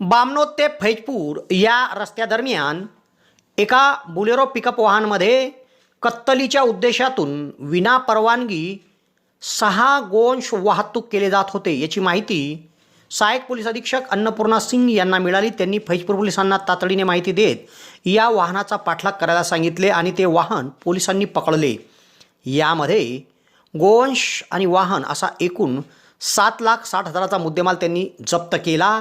बामनोद ते फैजपूर या रस्त्यादरम्यान एका बुलेरो पिकअप वाहनमध्ये कत्तलीच्या उद्देशातून विना परवानगी सहा गोंश वाहतूक केले जात होते याची माहिती सहाय्यक पोलीस अधीक्षक अन्नपूर्णा सिंग यांना मिळाली. त्यांनी फैजपूर पोलिसांना तातडीने माहिती देत या वाहनाचा पाठलाग करायला सांगितले आणि ते वाहन पोलिसांनी पकडले. यामध्ये गोवंश आणि वाहन असा एकूण सात लाख साठ हजाराचा मुद्देमाल त्यांनी जप्त केला.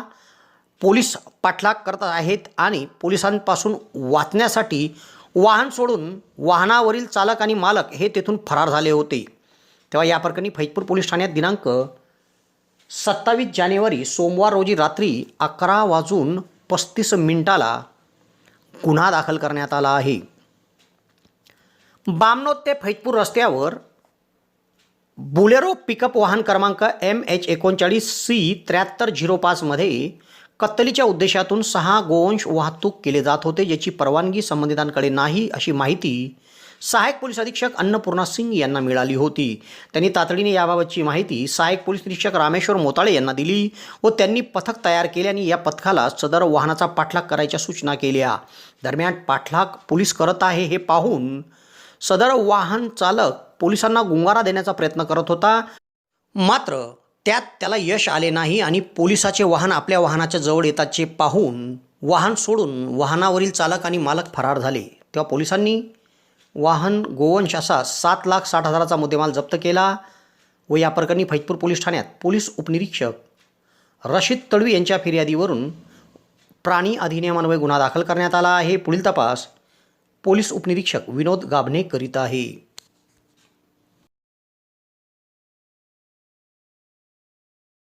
पोलीस पाठलाग करत आहेत आणि पोलिसांपासून वाचण्यासाठी वाहन सोडून वाहनावरील चालक आणि मालक हे तेथून फरार झाले होते. तेव्हा या प्रकरणी फैजपूर पोलीस ठाण्यात दिनांक सत्तावीस जानेवारी सोमवार रोजी रात्री अकरा वाजून पस्तीस मिनिटाला गुन्हा दाखल करण्यात आला आहे. बामनोद ते फैजपूर रस्त्यावर बुलेरो पिकअप वाहन क्रमांक एम एच एकोणचाळीस सी त्र्याहत्तर झिरो पाचमध्ये कत्तलीच्या उद्देशातून सहा गोवंश वाहतूक केले जात होते ज्याची परवानगी संबंधितांकडे नाही अशी माहिती सहायक पोलीस अधीक्षक अन्नपूर्णा सिंग यांना मिळाली होती. त्यांनी तातडीने याबाबतची माहिती सहायक पोलीस निरीक्षक रामेश्वर मोताळे यांना दिली व त्यांनी पथक तयार केले आणि या पथकाला सदर वाहनाचा पाठलाग करायच्या सूचना केल्या. दरम्यान पाठलाग पोलीस करत आहे हे पाहून सदर वाहन चालक पोलिसांना गुंगारा देण्याचा प्रयत्न करत होता. मात्र त्यात त्याला यश आले नाही आणि पोलिसाचे वाहन आपल्या वाहनाच्या जवळ येताचे पाहून वाहन सोडून वाहनावरील चालक आणि मालक फरार झाले. तेव्हा पोलिसांनी वाहन गोवंश असा सात लाख साठ हजाराचा मुद्देमाल जप्त केला व या प्रकरणी फैजपूर पोलीस ठाण्यात पोलीस उपनिरीक्षक रशीद तडवी यांच्या फिर्यादीवरून प्राणी अधिनियमान्वये गुन्हा दाखल करण्यात आला आहे. पुढील तपास पोलीस उपनिरीक्षक विनोद गाभणे करीत आहे.